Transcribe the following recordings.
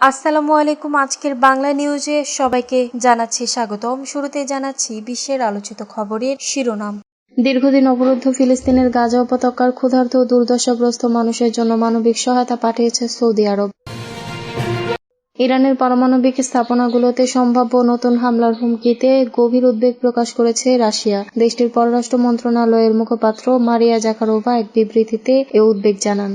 আসসালামু আলাইকুম। আজকের বাংলা নিউজে সবাইকে জানাচ্ছি স্বাগতম শুরুতে জানাচ্ছি বিশ্বের আলোচিত খবরের শিরোনাম। দীর্ঘদিন অবরুদ্ধ ফিলিস্তিনের গাজা উপত্যকার ক্ষুধার্ত দুর্দশাগ্রস্ত মানুষের জন্য মানবিক সহায়তা পাঠিয়েছে সৌদি আরব। ইরানের পারমাণবিক স্থাপনাগুলোতে সম্ভাব্য নতুন হামলার হুমকিতে গভীর উদ্বেগ প্রকাশ করেছে রাশিয়া। দেশটির পররাষ্ট্র মন্ত্রণালয়ের মুখপাত্র মারিয়া জাকারোভা এক বিবৃতিতে এ উদ্বেগ জানান।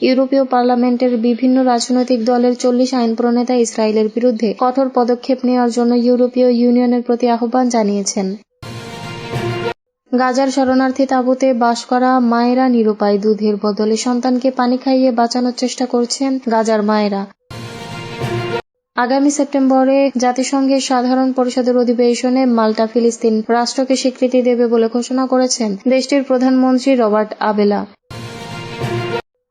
ইউরোপীয় পার্লামেন্টের বিভিন্ন রাজনৈতিক দলের চল্লিশ আইন প্রণেতা ইসরায়েলের বিরুদ্ধে কঠোর পদক্ষেপ নেওয়ার জন্য ইউরোপীয় ইউনিয়নের প্রতি আহ্বান জানিয়েছেন। গাজার শরণার্থী তাঁবুতে বাস করা মায়েরা নিরুপায় দুধের বদলে সন্তানকে পানি খাইয়ে বাঁচানোর চেষ্টা করছেন গাজার মায়েরা। আগামী সেপ্টেম্বরে জাতিসংঘের সাধারণ পরিষদের অধিবেশনে মাল্টা ফিলিস্তিন রাষ্ট্রকে স্বীকৃতি দেবে বলে ঘোষণা করেছেন দেশটির প্রধানমন্ত্রী রবার্ট আবেলা।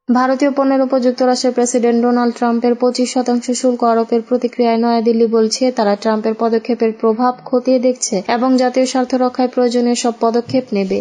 ভারতীয় পণ্যের উপর যুক্তরাষ্ট্রের প্রেসিডেন্ট ডোনাল্ড ট্রাম্পের পঁচিশ শতাংশ শুল্ক আরোপের প্রতিক্রিয়ায় নয়াদিল্লি বলছে, তারা ট্রাম্পের পদক্ষেপের প্রভাব খতিয়ে দেখছে এবং জাতীয় স্বার্থ রক্ষায় প্রয়োজনীয় সব পদক্ষেপ নেবে।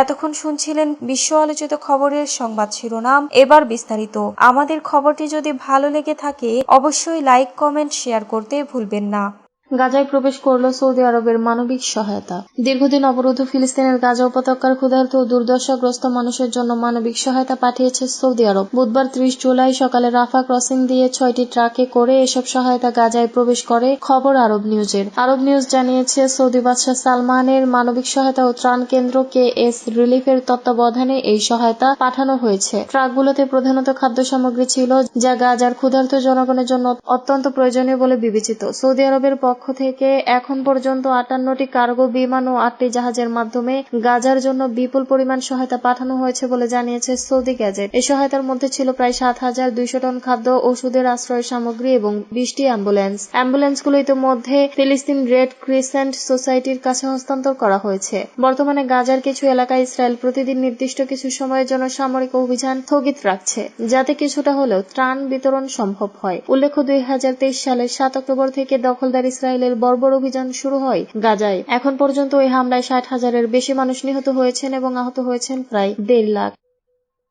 এতক্ষণ শুনছিলেন বিশ্ব আলোচিত খবরের সংবাদ শিরোনাম। এবার বিস্তারিত। আমাদের খবরটি যদি ভালো লেগে থাকে, অবশ্যই লাইক, কমেন্ট, শেয়ার করতে ভুলবেন না। গাজায় প্রবেশ করল সৌদি আরবের মানবিক সহায়তা। দীর্ঘদিন অবরুদ্ধ ফিলিস্তিনের গাজা উপত্যকার ক্ষুধার্ত ও দুর্দশাগ্রস্ত মানুষের জন্য মানবিক সহায়তা পাঠিয়েছে সৌদি আরব। বুধবার ত্রিশ জুলাই সকালে রাফা ক্রসিং দিয়ে ছয়টি ট্রাকে করে এসব সহায়তা গাজায় প্রবেশ করে খবর আরব নিউজের। আরব নিউজ জানিয়েছে, সৌদি বাদশাহ সালমানের মানবিক সহায়তা ও ত্রাণ কেন্দ্র কে এস রিলিফের তত্ত্বাবধানে এই সহায়তা পাঠানো হয়েছে। ট্রাকগুলোতে প্রধানত খাদ্য সামগ্রী ছিল, যা গাজার ক্ষুধার্ত জনগণের জন্য অত্যন্ত প্রয়োজনীয় বলে বিবেচিত। সৌদি আরবের পক্ষ থেকে এখন পর্যন্ত আটান্নটি কার্গো বিমান ও আটটি জাহাজের মাধ্যমে গাজার জন্য বিপুল পরিমাণ সহায়তা পাঠানো হয়েছে বলে জানিয়েছে সৌদি গ্যাজেট। এই সহায়তার মধ্যে ছিল প্রায় সাত হাজার দুইশো টন খাদ্য, ওষুধের আশ্রয় সামগ্রী এবং বিশটি অ্যাম্বুলেন্স। অ্যাম্বুলেন্সগুলো ইতিমধ্যে ফিলিস্তিন রেড ক্রিসেন্ট সোসাইটির কাছে হস্তান্তর করা হয়েছে। বর্তমানে গাজার কিছু এলাকায় ইসরায়েল প্রতিদিন নির্দিষ্ট কিছু সময়ের জন্য সামরিক অভিযান স্থগিত রাখছে, যাতে কিছুটা হলেও ত্রাণ বিতরণ সম্ভব হয়। উল্লেখ্য, দুই হাজার তেইশ সালের সাত অক্টোবর থেকে দখলদার ইসরায়েলের বর্বর অভিযান শুরু হয় গাজায়। এখন পর্যন্ত ওই হামলায় ষাট হাজারের বেশি মানুষ নিহত হয়েছেন এবং আহত হয়েছেন প্রায় দেড় লাখ।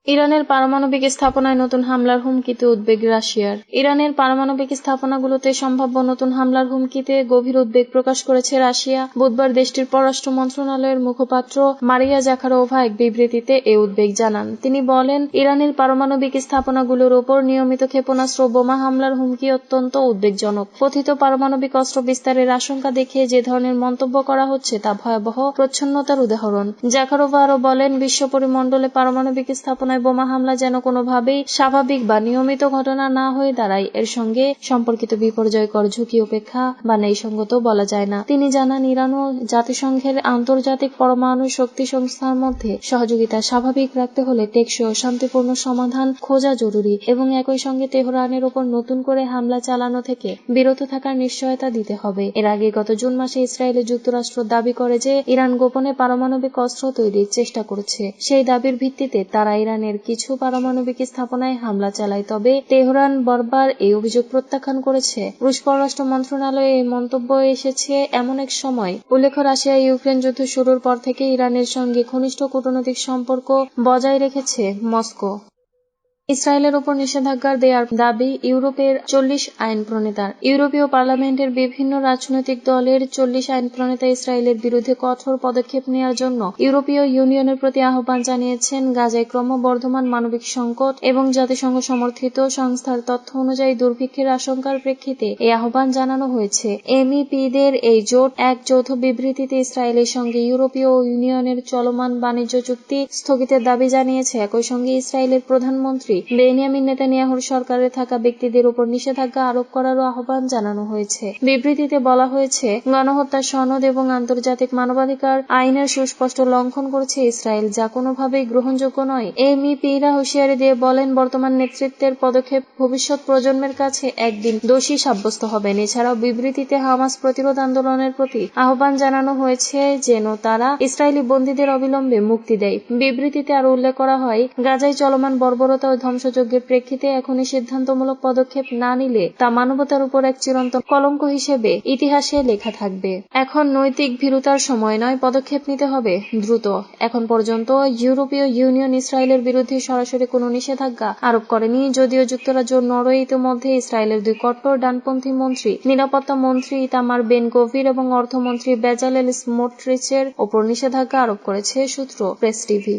ইরানের পারমাণবিক স্থাপনায় নতুন হামলার হুমকিতে উদ্বেগ রাশিয়ার। ইরানের পারমাণবিক স্থাপনাগুলোতে সম্ভাব্য নতুন হামলার হুমকিতে গভীর উদ্বেগ প্রকাশ করেছে রাশিয়া। বুধবার দেশটির পররাষ্ট্র মন্ত্রণালয়ের মুখপাত্র মারিয়া জাখারোভা এক বিবৃতিতে এ উদ্বেগ জানান। তিনি বলেন, ইরানের পারমাণবিক স্থাপনাগুলোর ওপর নিয়মিত ক্ষেপণাস্ত্র বোমা হামলার হুমকি অত্যন্ত উদ্বেগজনক। কথিত পারমাণবিক অস্ত্র বিস্তারের আশঙ্কা দেখে যে ধরনের মন্তব্য করা হচ্ছে তা ভয়াবহ প্রচ্ছন্নতার উদাহরণ। জাখারোভা আরও বলেন, বিশ্ব পরিমণ্ডলে পারমাণবিক স্থাপনায় বোমা হামলা যেন কোনোভাবেই স্বাভাবিক বা নিয়মিত ঘটনা না হয়ে দাঁড়ায়, এর সঙ্গে সম্পর্কিত বিপর্যয়কর ঝুঁকি উপেক্ষা বা ন্যায়সঙ্গত বলা যায় না। তিনি জানান, ইরান ও জাতিসংঘের আন্তর্জাতিক পরমাণু শক্তি সংস্থার মধ্যে সহযোগিতা স্বাভাবিক রাখতে হলে টেকসই ও শান্তিপূর্ণ সমাধান খোঁজা জরুরি এবং একই সঙ্গে তেহরানের ওপর নতুন করে হামলা চালানো থেকে বিরত থাকার নিশ্চয়তা দিতে হবে। এর আগে গত জুন মাসে ইসরায়েলের যুক্তরাষ্ট্র দাবি করে যে ইরান গোপনে পারমাণবিক অস্ত্র তৈরির চেষ্টা করছে। সেই দাবির ভিত্তিতে তারা ইরানের ইরানের কিছু পারমাণবিক স্থাপনায় হামলা চালায়, তবে তেহরান বরবার এই অভিযোগ প্রত্যাখ্যান করেছে। রুশ পররাষ্ট্র মন্ত্রণালয়ে এই মন্তব্য এসেছে এমন এক সময়। উল্লেখ, রাশিয়া, ইউক্রেন যুদ্ধ শুরুর পর থেকে ইরানের সঙ্গে ঘনিষ্ঠ কূটনৈতিক সম্পর্ক বজায় রেখেছে মস্কো। ইসরায়েলের ওপর নিষেধাজ্ঞা দেওয়ার দাবি ইউরোপের চল্লিশ আইন প্রণেতার ইউরোপীয় পার্লামেন্টের বিভিন্ন রাজনৈতিক দলের চল্লিশ আইন প্রণেতা ইসরায়েলের বিরুদ্ধে কঠোর পদক্ষেপ নেওয়ার জন্য ইউরোপীয় ইউনিয়নের প্রতি আহ্বান জানিয়েছেন গাজায় ক্রমবর্ধমান মানবিক সংকট এবং জাতিসংঘ সমর্থিত সংস্থার তথ্য অনুযায়ী দুর্ভিক্ষের আশঙ্কার প্রেক্ষিতে এই আহ্বান জানানো হয়েছে। এমইপিদের এই জোট এক যৌথ বিবৃতিতে ইসরায়েলের সঙ্গে ইউরোপীয় ইউনিয়নের চলমান বাণিজ্য চুক্তি স্থগিতের দাবি জানিয়েছে। একই সঙ্গে ইসরায়েলের প্রধানমন্ত্রী বেনিয়ামিন নেতানিয়াহুর সরকারে থাকা ব্যক্তিদের উপর নিষেধাজ্ঞা আরোপ করারও আহ্বান জানানো হয়েছে। বিবৃতিতে বলা হয়েছে গণহত্যা সনদ এবং আন্তর্জাতিক মানবাধিকার আইনের সুস্পষ্ট লঙ্ঘন করেছে ইসরায়েল, যা কোনোভাবেই গ্রহণযোগ্য নয়। এমইপিরা হুঁশিয়ারি দিয়ে বলেন, বর্তমান নেতৃত্বের পদক্ষেপ ভবিষ্যৎ প্রজন্মের কাছে একদিন দোষী সাব্যস্ত হবেন এছাড়াও বিবৃতিতে হামাস প্রতিরোধ আন্দোলনের প্রতি আহ্বান জানানো হয়েছে যেন তারা ইসরায়েলি বন্দীদের অবিলম্বে মুক্তি দেয়। বিবৃতিতে আরও উল্লেখ করা হয়, গাজায় চলমান বর্বরতা ও ধ্বংসযজ্ঞের প্রেক্ষিতে এখনই সিদ্ধান্তমূলক পদক্ষেপ না নিলে তা মানবতার উপর এক চিরন্তন কলঙ্ক হিসেবে ইতিহাসে লেখা থাকবে। এখন নৈতিক ভীরুতার সময় নয়, পদক্ষেপ নিতে হবে দ্রুত। এখন পর্যন্ত ইউরোপীয় ইউনিয়ন ইসরায়েলের বিরুদ্ধে সরাসরি কোনো নিষেধাজ্ঞা আরোপ করেনি, যদিও যুক্তরাজ্য, নরওয়ে ইতিমধ্যে ইসরায়েলের দুই কট্টর ডানপন্থী মন্ত্রী, নিরাপত্তা মন্ত্রী ইতামার বেন গভীর এবং অর্থমন্ত্রী বেজালেল স্মোট্রিচের ওপর নিষেধাজ্ঞা আরোপ করেছে সূত্র প্রেস টিভি।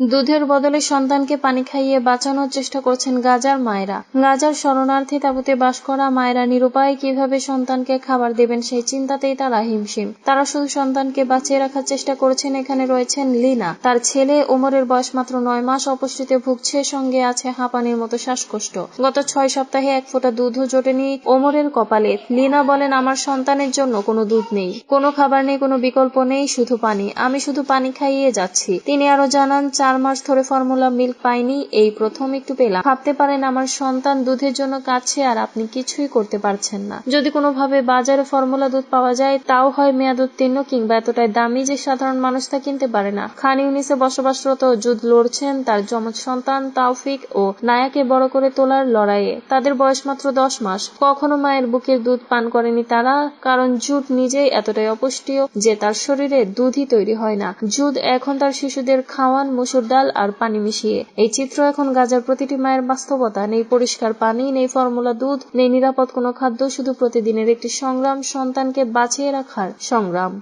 দুধের বদলে সন্তানকে পানি খাইয়ে বাঁচানোর চেষ্টা করছেন গাজার মায়েরা। গাজার শরণার্থী তাঁবুতে বাস করা মায়েরা নিরুপায় কীভাবে সন্তানকে খাবার দেবেন সেই চিন্তাতেই তারা হিমশিম। তারা শুধু সন্তানকে বাঁচিয়ে রাখার চেষ্টা করছেন, এখানে রয়েছেন লিনা। তার ছেলে ওমরের বয়স মাত্র নয় মাস, অপুষ্টিতে ভুগছে, সঙ্গে আছে হাঁপানির মতো শ্বাসকষ্ট। গত ছয় সপ্তাহে এক ফোঁটা দুধও জোটেনি ওমরের কপালে। লিনা বলেন, আমার সন্তানের জন্য কোনো দুধ নেই। কোনো খাবার নেই, কোনো বিকল্প নেই, শুধু পানি। আমি শুধু পানি খাইয়ে যাচ্ছি। তিনি আরও জানান চার মাস ধরে ফর্মুলা মিল্ক পাইনি, এই প্রথম একটু পেলাম। ভাবতে পারেন আমার সন্তান দুধের জন্য কাছে আর আপনি কিছুই করতে পারছেন না। যদি কোনোভাবে বাজারে ফর্মুলা দুধ পাওয়া যায়, তাও হয় মেয়াদ উত্তীর্ণ কিংবা এতটাই দামি যে সাধারণ মানুষ তা কিনতে পারে না। খান ইউনিসে বসবাসরত যুদ্ধ লড়ছেন তার যমজ সন্তান তাওফিক ও নায়াকে বড় করে তোলার লড়াইয়ে। তাদের বয়স মাত্র দশ মাস। কখনো মায়ের বুকের দুধ পান করেনি তারা, কারণ জুট নিজেই এতটাই অপুষ্টীয় যে তার শরীরে দুধই তৈরি হয় না। জুদ এখন তার শিশুদের খাওয়ান মুসুর ডাল আর পানি মিশিয়ে। এই চিত্র এখন গাজার প্রতিটি মায়ের বাস্তবতা। নেই পরিষ্কার পানি, নেই ফর্মুলা দুধ, নেই নিরাপদ কোনো খাদ্য, শুধু প্রতিদিনের একটি সংগ্রাম সন্তানকে বাঁচিয়ে রাখার সংগ্রাম।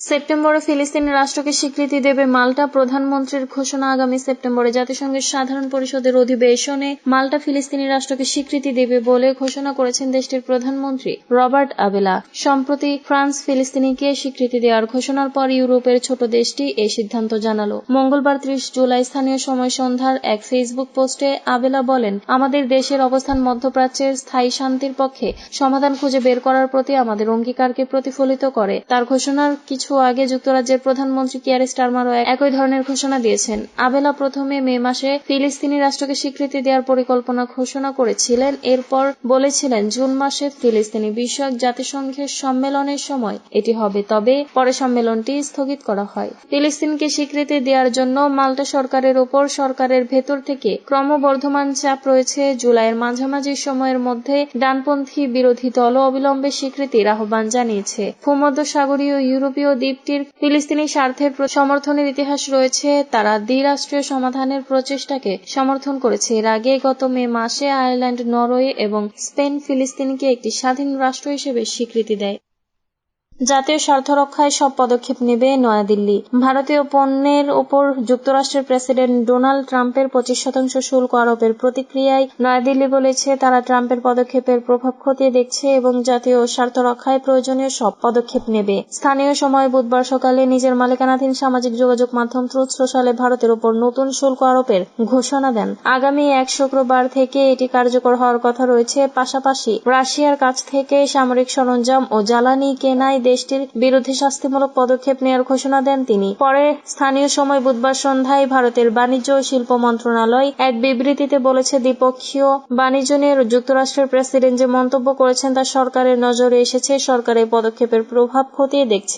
সেপ্টেম্বরে ফিলিস্তিনি রাষ্ট্রকে স্বীকৃতি দেবে মাল্টা, প্রধানমন্ত্রীর ঘোষণা আগামী সেপ্টেম্বরে। জাতিসংঘের সাধারণ পরিষদের অধিবেশনে মাল্টা ফিলিস্তিনি রাষ্ট্রকে স্বীকৃতি দেবে বলে ঘোষণা করেছেন দেশটির প্রধানমন্ত্রী রবার্ট আবেলা। সম্প্রতি ফ্রান্স ফিলিস্তিনিকে স্বীকৃতি দেওয়ার ঘোষণার পর ইউরোপের ছোট দেশটি এই সিদ্ধান্ত জানালো। মঙ্গলবার ত্রিশ জুলাই স্থানীয় সময় সন্ধ্যার এক ফেসবুক পোস্টে আবেলা বলেন, আমাদের দেশের অবস্থান মধ্যপ্রাচ্যের স্থায়ী শান্তির পক্ষে সমাধান খুঁজে বের করার প্রতি আমাদের অঙ্গীকারকে প্রতিফলিত করে। তার ঘোষণার কিছু আগে যুক্তরাজ্যের প্রধানমন্ত্রী কিয়ার স্টারমারও একই ধরনের ঘোষণা দিয়েছেন। আবেলা প্রথমে মে মাসে ফিলিস্তিনি রাষ্ট্রকে স্বীকৃতি দেওয়ার পরিকল্পনা ঘোষণা করেছিলেন। এরপর বলেছিলেন, জুন মাসে ফিলিস্তিনি বিষয়ক জাতিসংঘের সম্মেলনের সময় এটি হবে, তবে পরে সম্মেলনটি স্থগিত করা হয়। ফিলিস্তিনকে স্বীকৃতি দেওয়ার জন্য মাল্টা সরকারের ওপর সরকারের ভেতর থেকে ক্রমবর্ধমান চাপ রয়েছে। জুলাইয়ের মাঝামাঝি সময়ের মধ্যে ডানপন্থী বিরোধী দল অবিলম্বে স্বীকৃতির আহ্বান জানিয়েছে। ভূমধ্যসাগরীয় ইউরোপীয় দ্বীপটির ফিলিস্তিনি স্বার্থের সমর্থনের ইতিহাস রয়েছে। তারা দ্বিরাষ্ট্রীয় সমাধানের প্রচেষ্টাকে সমর্থন করেছে। এর আগে গত মে মাসে আয়ারল্যান্ড, নরওয়ে এবং স্পেন ফিলিস্তিনিকে একটি স্বাধীন রাষ্ট্র হিসেবে স্বীকৃতি দেয়। জাতীয় স্বার্থ রক্ষায় সব পদক্ষেপ নেবে নয়াদিল্লি। ভারতীয় পণ্যের ওপর যুক্তরাষ্ট্রের প্রেসিডেন্ট ডোনাল্ড ট্রাম্পের পঁচিশ শতাংশ শুল্ক আরোপের প্রতিক্রিয়ায় নয়াদিল্লি বলেছে, তারা ট্রাম্পের পদক্ষেপের প্রভাব খতিয়ে দেখছে এবং জাতীয় স্বার্থ রক্ষায় প্রয়োজনীয় সব পদক্ষেপ নেবে। স্থানীয় সময় বুধবার সকালে নিজের মালিকানাধীন সামাজিক যোগাযোগ মাধ্যম ট্রুথ সোশ্যালে ভারতের ওপর নতুন শুল্ক আরোপের ঘোষণা দেন। আগামী এক শুক্রবার থেকে এটি কার্যকর হওয়ার কথা রয়েছে। পাশাপাশি রাশিয়ার কাছ থেকে সামরিক সরঞ্জাম ও জ্বালানি কেনায় দেশটির বিরুদ্ধে শাস্তিমূলক পদক্ষেপ নেওয়ার ঘোষণা দেন তিনি। পরে স্থানীয় সময় বুধবার সন্ধ্যায় ভারতের বাণিজ্য ও শিল্প মন্ত্রণালয় এক বিবৃতিতে বলেছে, দ্বিপক্ষীয় বাণিজ্য নিয়ে যুক্তরাষ্ট্রের প্রেসিডেন্ট যে মন্তব্য করেছেন তা সরকারের নজরে এসেছে। সরকার এই পদক্ষেপের প্রভাব খতিয়ে দেখছে।